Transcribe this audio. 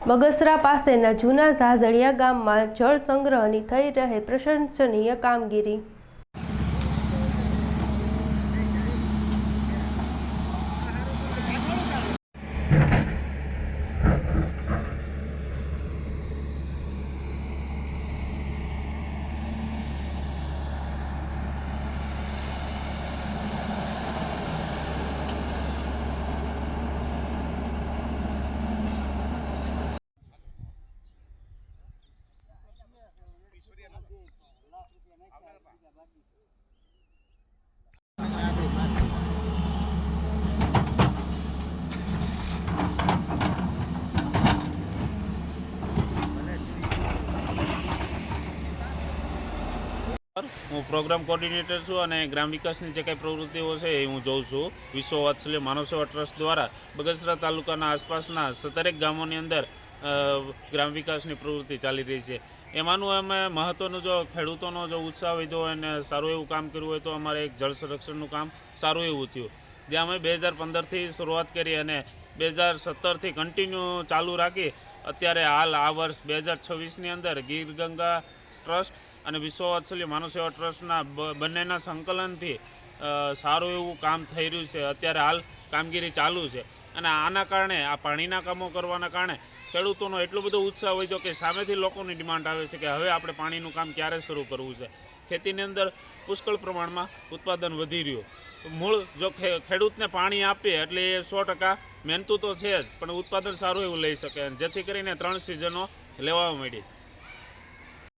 બગસરા પાસેના જૂના ઝાઝડિયા ગામમાં જળ સંગ્રહની થઈ રહે પ્રશંસનીય કામગીરી. હું પ્રોગ્રામ કોર્ડિનેટર છું અને ગ્રામ વિકાસની જે કંઈ પ્રવૃત્તિઓ છે એ હું જોઉં છું. વિશ્વ વાત્સલ્ય માનવ સેવા ટ્રસ્ટ દ્વારા બગસરા તાલુકાના આસપાસના સતરેક ગામોની અંદર ગ્રામ વિકાસની પ્રવૃત્તિ ચાલી રહી છે. એમાંનું અમે મહત્ત્વનું જો ખેડૂતોનો જો ઉત્સાહ વધ્યો અને સારું એવું કામ કર્યું હોય તો અમારે એક જળ સંરક્ષણનું કામ સારું એવું થયું. જે અમે બે હજાર પંદરથી શરૂઆત કરી અને બે હજાર સત્તરથી કન્ટિન્યુ ચાલુ રાખી. અત્યારે હાલ આ વર્ષ બે હજાર છવ્વીસની અંદર ગીર ગંગા ટ્રસ્ટ અને વિશ્વ વાત્સલ્ય માનવ સેવા ટ્રસ્ટના બંનેના સંકલનથી સારું એવું કામ થઈ રહ્યું છે. અત્યારે હાલ કામગીરી ચાલુ છે. અને આના કારણે, આ પાણીના કામો કરવાના કારણે ખેડૂતોનો એટલો બધો ઉત્સાહ હોય તો કે સામેથી લોકોની ડિમાન્ડ આવે છે કે હવે આપણે પાણીનું કામ ક્યારે શરૂ કરવું છે. ખેતીની અંદર પુષ્કળ પ્રમાણમાં ઉત્પાદન વધી રહ્યું. મૂળ જો ખેડૂતને પાણી આપીએ એટલે એ સો ટકા મહેનતું તો છે જ, પણ ઉત્પાદન સારું એવું લઈ શકે. જેથી કરીને ત્રણ સિઝનો લેવા મળી.